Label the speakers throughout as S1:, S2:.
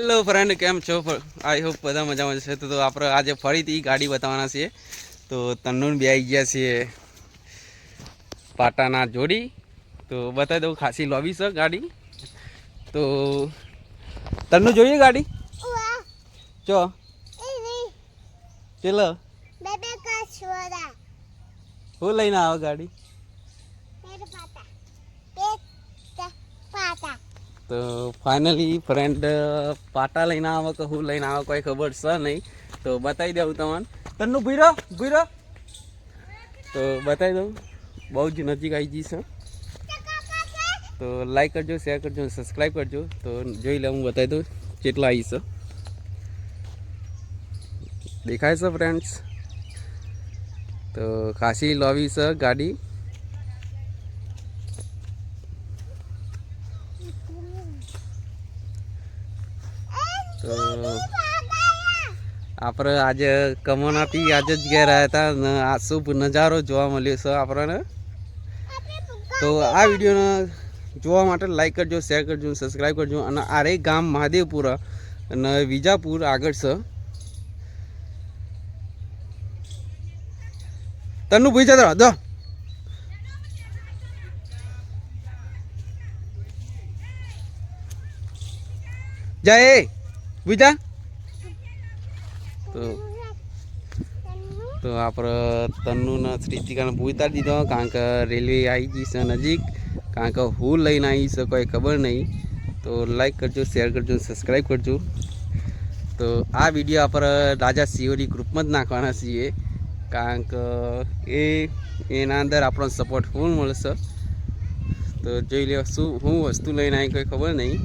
S1: Hello friend કેમ છો? I hope બધા મજામાં છે. તો તો આપણે આજે ફરીથી ગાડી બતાવવાના છીએ. તો તન્નુન બે આવી ગયા છીએ પાટાના જોડી. તો બતાવી દઉં ખાસી લોબી છે ગાડી. તો તન્નુ જોઈએ ગાડી? ચો ચલો. હું લઈને આવો ગાડી. તો ફાઇનલી ફ્રેન્ડ પાટા લઈને આવે કે હું લઈને આવે કોઈ ખબર છે નહીં. તો બતાવી દઉં તમને. તન્નુ, ભીરો ભીરો. તો બતાવી દઉં. બહુ જ નજીક આવી જઈશ તો લાઈક કરજો શેર કરજો સબસ્ક્રાઈબ કરજો. તો જોઈ લે, હું બતાવી દઉં કેટલા આવી દેખાય છે ફ્રેન્ડ્સ તો ખાસી લોવી છે ગાડી. તો આપણે આજે કમોનાથી આજે જ ઘેર હતા ને આ શુભ નજારો જોવા મળ્યો છે આપણને. તો આ વિડીયોને જોવા માટે લાઈક કરજો શેર કરજો સબસ્ક્રાઈબ કરજો અને આરે ગામ મહાદેવપુર અને વિજાપુર આગળ છે. તન્નું ભૂઈ જતા દો જાય બીજા તો તો આપણે તન્નુને શ્રીતિકાને પૂછતા દીધો, કારણ કે રેલવે આવી ગઈ છે નજીક. કારણ કે હું લઈને આવી છે, કોઈ ખબર નહીં. તો લાઈક કરજો શેર કરજો સબસ્ક્રાઈબ કરજો. તો આ વીડિયો આપણે રાજા સિંહોની ગ્રુપમાં જ નાખવાના છીએ. કારણ કે એ એના અંદર આપણો સપોર્ટ ફૂલ મળશે. તો જોઈ લે શું હું વસ્તુ લઈને આવી કોઈ ખબર નહીં.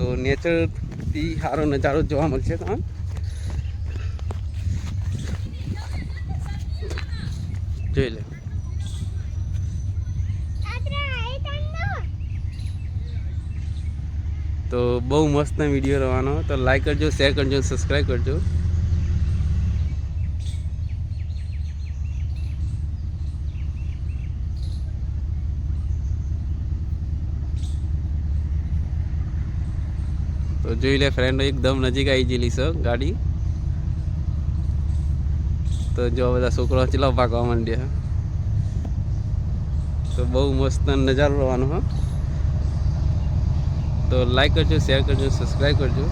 S1: તો નેચરથી સારો નજારો જોવા મળશે તમને જોઈ લે. તો બહુ મસ્ત વીડિયો રહેવાનો તો લાઈક કરજો શેર કરજો સબસ્ક્રાઈબ કરજો. તો જોઈ લે ફ્રેન્ડો એકદમ નજીક આવી ગયેલી છે ગાડી. તો જો બધા છોકરો ચલાવ પાકવા માંડ્યા. તો બહુ મસ્ત નજારો રહેવાનો, હા. તો લાઈક કરજો શેર કરજો સબસ્ક્રાઈબ કરજો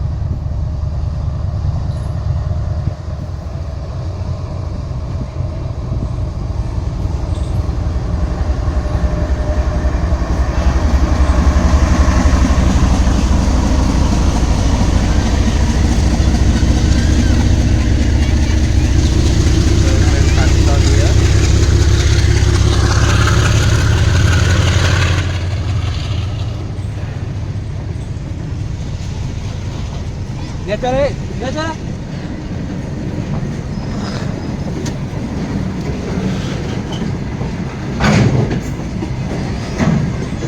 S1: તો friend ખાસી તો આવી ગયા.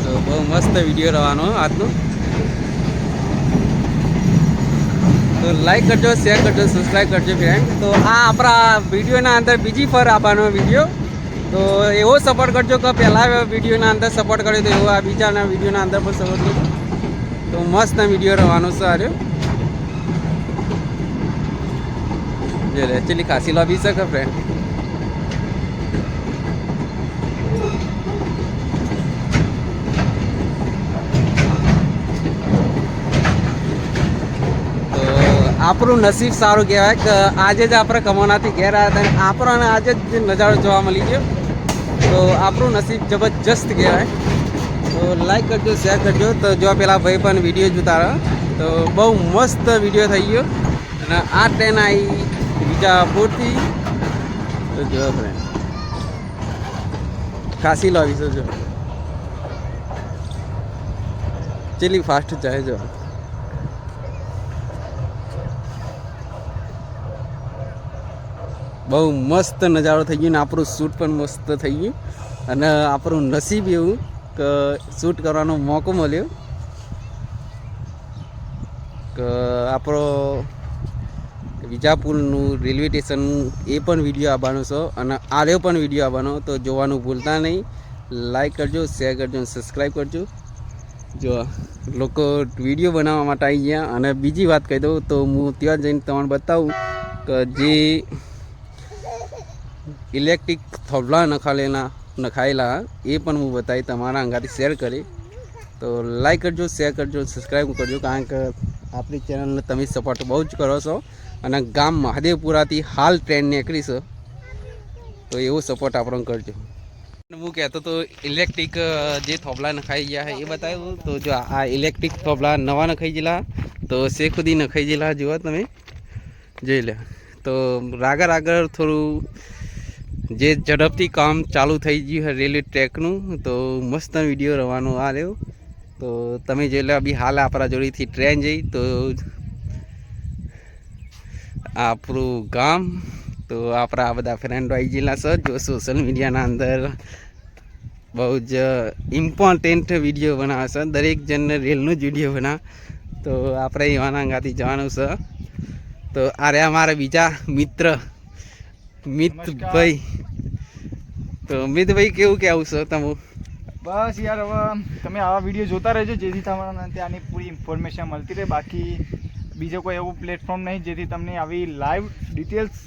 S1: તો બહુ મસ્ત વીડિયો રહેવાનો આજનો. તો લાઈક કરજો શેર કરજો સબસ્ક્રાઈબ કરજો ફ્રેન્ડ તો આ આપણા વિડીયોના અંદર બીજી ફર આપવાનો વીડિયો તો એવો સપોર્ટ કરજો કે પહેલાં વિડીયોના અંદર સપોર્ટ કર્યો તો એવો આ બીજાના વિડીયોના અંદર પણ સપોર્ટ કરજો. તો મસ્ત વીડિયો રહેવાનો છે આર્યો જે એકચ્યુઅલી ખાસી લોબી છે કે ફ્રેન્ડ આપણું નસીબ સારું કહેવાય કે આજે જ આપણે કમાનાથી ઘેર આવ્યા હતા અને આજે જ નજારો જોવા મળી ગયો. તો આપણું નસીબ જબરજસ્ત કહેવાય. તો લાઈક કરજો શેર કરજો. તો જો પેલા ભાઈ પણ વીડિયો જોતા ઉતારો તો બહુ મસ્ત વીડિયો થઈ ગયો. અને આ ટ્રેન આવી વિજાપુરથી તો જો ફ્રેન્ડ ખાંસી લાવી જો. ચેલી ફાસ્ટ જાય, જો. બહુ મસ્ત નજારો થઈ ગયો ને, આપણું શૂટ પણ મસ્ત થઈ ગયું. અને આપણું નસીબ એવું કે શૂટ કરવાનો મોકો મળ્યો. કે આપણો વિજાપુરનું રેલવે સ્ટેશનનું એ પણ વીડિયો આવવાનો છે અને આર્યો પણ વીડિયો આવવાનો, તો જોવાનું ભૂલતા નહીં. લાઈક કરજો શેર કરજો અને સબસ્ક્રાઈબ કરજો. જો લોકો વીડિયો બનાવવા માટે આવી ગયા અને બીજી વાત કહી દઉં, તો હું ત્યાં જઈને તમને બતાવું કે જે ઇલેક્ટ્રિક થોભલા નખાલેલા, નખાયેલા, એ પણ હું બતાવી તમારા અંગાથી શેર કરી. તો લાઈક કરજો શેર કરજો સબસ્ક્રાઈબ કરજો, કારણ કે આપણી ચેનલને તમે સપોર્ટ બહુ જ કરો છો. અને ગામ મહાદેવપુરાથી હાલ ટ્રેન નીકળી છે. તો એવો સપોર્ટ આપણને કરજો. હું કહેતો તો ઇલેક્ટ્રિક જે થોબલા નખાઈ ગયા છે એ બતાવ્યું. તો જો આ ઇલેક્ટ્રિક થોબલા નવા નખાઈ ગયેલા. તો શે ખુદી નખાઈ ગયેલા. જુઓ તમે. જોઈ લે. તો રાગર આગળ થોડું જે ઝડપથી કામ ચાલુ થઈ ગયું છે રેલવે ટ્રેકનું, તો મસ્ત વીડિયો રવાનો આ રહ્યો. તો તમે જોઈ લો બી હાલ આપણા જોડેથી ટ્રેન જઈ. તો આપણું ગામ. તો આપણા આ બધા ફ્રેન્ડો આવી ગયેલા છે જો સોશિયલ મીડિયાના અંદર બહુ જ ઇમ્પોર્ટન્ટ વીડિયો બનાવે છે. દરેક જણને રેલનું જ વીડિયો બનાવે. તો આપણે એવાના અંગાથી જવાનું છે. તો આ રહ્યા મારા બીજા મિત્ર, મિતભાઈ. તો મિતભાઈ, કેવું કેવું છે તમે?
S2: બસ યાર, હવે તમે આવા વીડિયો જોતા રહેજો, જેથી તમને ત્યાંની પૂરી ઇન્ફોર્મેશન મળતી રહે. બાકી બીજો કોઈ એવું પ્લેટફોર્મ નહીં જેથી તમને આવી લાઈવ ડિટેલ્સ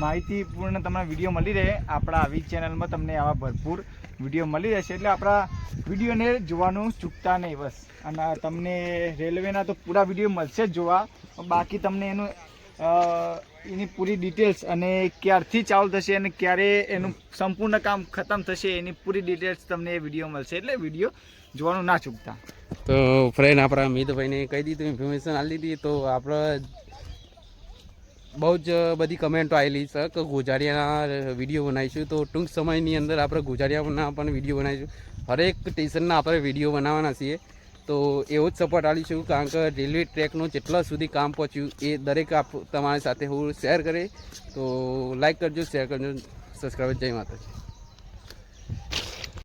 S2: માહિતીપૂર્ણ તમને વીડિયો મળી રહે. આપણા આવી ચેનલમાં તમને આવા ભરપૂર વીડિયો મળી રહેશે. એટલે આપણા વિડીયોને જોવાનું ચૂકતા નહીં બસ. અને તમને રેલવેના તો પૂરા વીડિયો મળશે જ જોવા. બાકી તમને એનું એની પૂરી ડિટેલ્સ અને ક્યારથી ચાલુ થશે અને ક્યારે એનું સંપૂર્ણ કામ ખતમ થશે એની પૂરી ડિટેલ્સ તમને એ વીડિયો મળશે. એટલે વીડિયો જોવાનું ના ચૂકતા.
S1: તો ફ્રેન્ડ આપણા અમિતભાઈને કહી દીધું ઇન્ફોર્મેશન આપી દીધી. તો આપણે બહુ જ બધી કમેન્ટો આવેલી છે કે ગુજારિયાના વીડિયો બનાવીશું. તો ટૂંક સમયની અંદર આપણે ગુજારિયાના પણ વીડિયો બનાવીશું. હરેક સ્ટેશનના આપણે વીડિયો બનાવવાના છીએ. તો એવો જ સપોર્ટ આપીશું કારણ કે રેલવે ટ્રેકનું જેટલા સુધી કામ પહોંચ્યું એ દરેક આપ તમારી સાથે હું શેર કરે તો લાઈક કરજો શેર કરજો સબસ્ક્રાઈબ જય માતાજી.